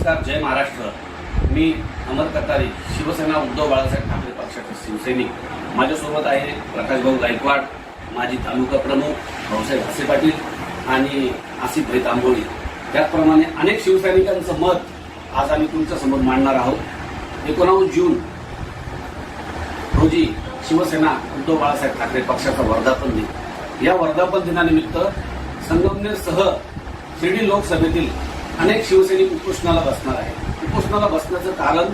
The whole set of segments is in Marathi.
नमस्कार जय महाराष्ट्र. मी अमर कतारी शिवसेना उद्धव बाळासाहेब ठाकरे पक्षाचे शिवसैनिक. माझ्यासोबत आहे प्रकाशभाऊ गायकवाड माजी तालुका प्रमुख भाऊसाहेब हसे पाटील आणि आसिफ भाई तांबोळी. त्याचप्रमाणे अनेक शिवसैनिकांचं मत आज आम्ही तुमच्यासमोर मांडणार आहोत. एकोणावीस जून रोजी शिवसेना उद्धव बाळासाहेब ठाकरे पक्षाचा वर्धापन दिन. या वर्धापन दिनानिमित्त संगमनेरसह शिर्डी लोकसभेतील अनेक शिवसैनिक उपोषणाला बसणार आहेत. उपोषणाला बसण्याचं कारण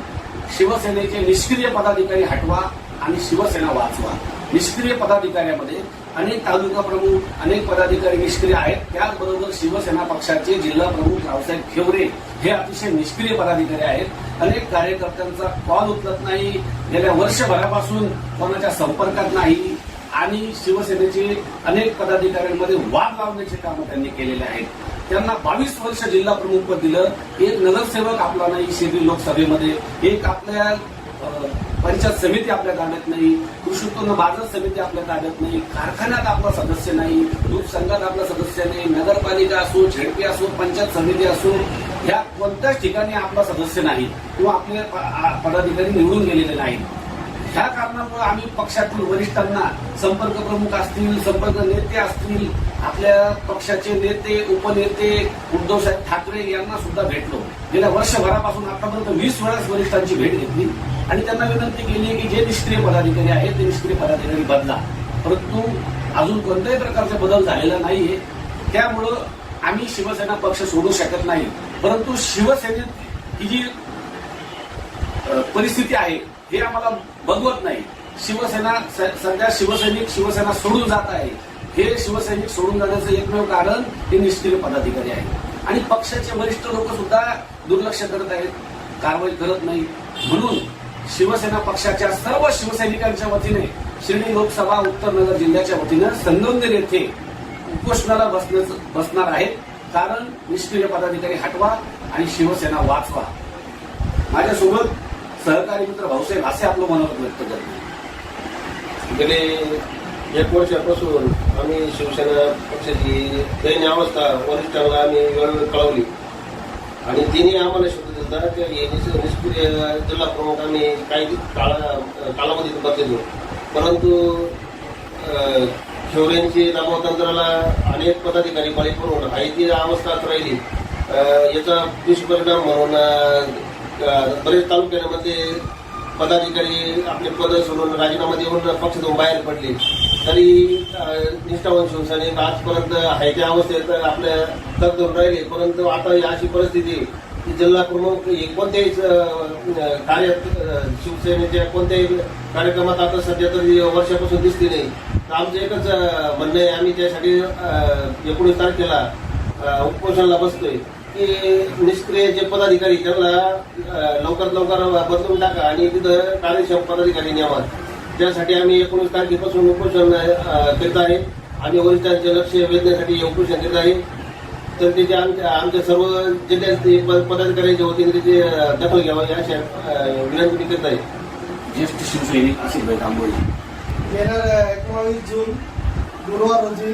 शिवसेनेचे निष्क्रिय पदाधिकारी हटवा आणि शिवसेना वाचवा. निष्क्रिय पदाधिकाऱ्यामध्ये अनेक तालुका प्रमुख अनेक पदाधिकारी निष्क्रिय आहेत. त्याचबरोबर शिवसेना पक्षाचे जिल्हा प्रमुख रावसाहेब खेवरे हे अतिशय निष्क्रिय पदाधिकारी आहेत. अनेक कार्यकर्त्यांचा कॉल उचलत नाही. गेल्या वर्षभरापासून कोणाच्या संपर्कात नाही. आणि शिवसेनेचे अनेक पदाधिकाऱ्यांमध्ये वाद लावण्याचे कामं त्यांनी केलेले आहेत. त्यांना बावीस वर्ष जिल्हा प्रमुख पद दिलं. एक नगरसेवक आपला नाही शिर्डी लोकसभेमध्ये. एक आपल्या पंचायत समिती आपल्या ताब्यात नाही. कृषी उत्पन्न बाजार समिती आपल्या ताब्यात नाही. कारखान्यात आपला सदस्य नाही. दूध संघात आपला सदस्य नाही. नगरपालिका असो झेडपी असो पंचायत समिती असो ह्या कोणत्याच ठिकाणी आपला सदस्य नाही. किंवा आपले पदाधिकारी निवडून गेलेले नाहीत. ह्या कारणामुळे आम्ही पक्षातील वरिष्ठांना संपर्क प्रमुख असतील संपर्क नेते असतील आपल्या पक्षाचे नेते उपनेते उद्धवसाहेब ठाकरे यांना सुद्धा भेटलो. गेल्या वर्षभरापासून आतापर्यंत वीस वेळाच वरिष्ठांची भेट घेतली. आणि त्यांना विनंती केली की जे निष्क्रिय पदाधिकारी आहेत ते निष्क्रिय पदाधिकारी बदला परंतु अजून कोणत्याही प्रकारचा बदल झालेला नाहीये. त्यामुळं आम्ही शिवसेना पक्ष सोडू शकत नाही. परंतु शिवसेनेत ही जी परिस्थिती आहे हे आम्हाला बघवत नाही. शिवसेना स- सध्या शिवसैनिक शिवसेना सोडून जात आहे. हे शिवसैनिक सोडून जाण्याचं एकमेव कारण हे निष्क्रिय पदाधिकारी आहेत. आणि पक्षाचे वरिष्ठ लोक सुद्धा दुर्लक्ष करत आहेत. कारवाई करत नाही. म्हणून शिवसेना पक्षाच्या सर्व शिवसैनिकांच्या वतीने शिर्डी लोकसभा उत्तर नगर जिल्ह्याच्या वतीनं संगमनेर येथे उपोषणाला बसण्याचं बसणार आहेत. कारण निष्क्रिय पदाधिकारी हटवा आणि शिवसेना वाचवा. माझ्यासोबत सहकारी मित्र भाऊसाहेब असे आपलं मनोगत व्यक्त करतो गेले म्हणजे एक वर्षापासून आम्ही शिवसेना पक्षाची दैन्य अवस्था वरिष्ठांना आम्ही वेळोवेळी कळवली. आणि तिने आम्हाला शब्द दिला की हे निष्क्रिय जिल्हा प्रमुख आम्ही काही काळा कालावधीत बदललो. परंतु अं, नामतंत्राला अनेक पदाधिकारी बळी पडून आहे ती अवस्थाच राहिली. याचा दुष्परिणाम म्हणून बरेच तालुक्यांमध्ये पदाधिकारी आपले पद सोडून राजीनामा देऊन पक्षातून बाहेर पडले. तरी निष्ठावंत शिवसेने आजपर्यंत आहे त्या अवस्थेत आपल्या तगधरून राहिले. परंतु आता ही अशी परिस्थिती आहे की जिल्हा प्रमुख हे कोणत्याही कार्य शिवसेनेच्या कोणत्याही कार्यक्रमात आता सध्या तरी वर्षापासून दिसली नाही. तर आमचं एकच म्हणणं आहे आम्ही त्यासाठी एकोणीस तारखेला उपोषणाला बसतोय. की निष्क्रिय जे पदाधिकारी त्यांना लवकरात लवकर बदलून टाका आणि तिथं कार्यक्षम पदाधिकारी न्यावा. त्यासाठी आम्ही एकोणीस तारखेपासून उपोषण करीत आहे. आणि वरिष्ठांचे लक्ष वेधण्यासाठी उपोषण करीत आहे. तर त्याचे आमच्या आमच्या सर्व पदाधिकाऱ्यांच्या वतीने त्याची अं, दखल घ्यावी अशा विनंती करीत आहे. ज्येष्ठ शिवसैनिक आसिफ भाई तांबोळी येणाऱ्या एकोणावीस जून गुरुवार रोजी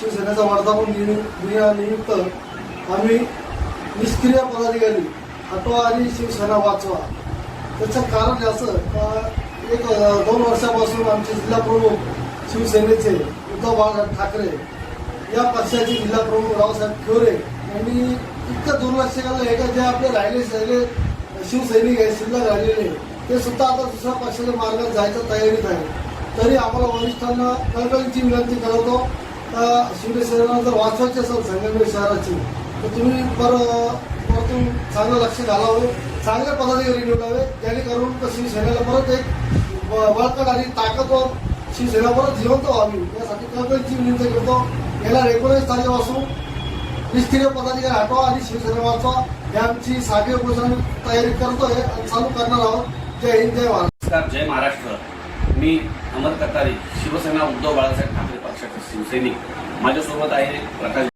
शिवसेनेचा वर्धापन दिन दिनानिमित्त आम्ही निष्क्रिय पदाधिकारी हटवा आणि शिवसेना वाचवा. त्याचं कारण असं का एक दोन वर्षापासून आमचे जिल्हा प्रमुख शिवसेनेचे उद्धव बाळासाहेब ठाकरे या पक्षाचे जिल्हा प्रमुख रावसाहेब ठोरे यांनी इतकं दुर्लक्ष केलं हे का जे आपले राहिले राहिले शिवसैनिक आहे शिल्लक राहिलेले ते सुद्धा आता दुसऱ्या पक्षाच्या मार्गात जायच्या तयारीत आहे तरी आम्हाला वरिष्ठांना कळकळीची विनंती करतो का शिवसेना जर वाचवायची असेल संगमेश्वर शहराची तर तुम्ही पर परतून चांगलं लक्ष घालावं चांगले पदाधिकारी निवडावे जेणेकरून तर शिवसेनेला परत एक ब- बळकट आणि ताकदवर शिवसेना परत जिवंत व्हावी. यासाठी कळकळीची विनंती करतो गेल्या एकोणीस तारखेपासून निष्क्रिय पदाधिकारी हटवा आणि शिवसेना वाचवा. ही आमची साखळी उपोषण तयारी करतोय आणि चालू करणार आहोत. जय हिंद जय महाराष्ट्र जय महाराष्ट्र. मी अमर कतारी शिवसेना उद्धव बाळासाहेब ठाकरे पक्षाचे शिवसैनिक. माझ्यासोबत आहे प्रकाश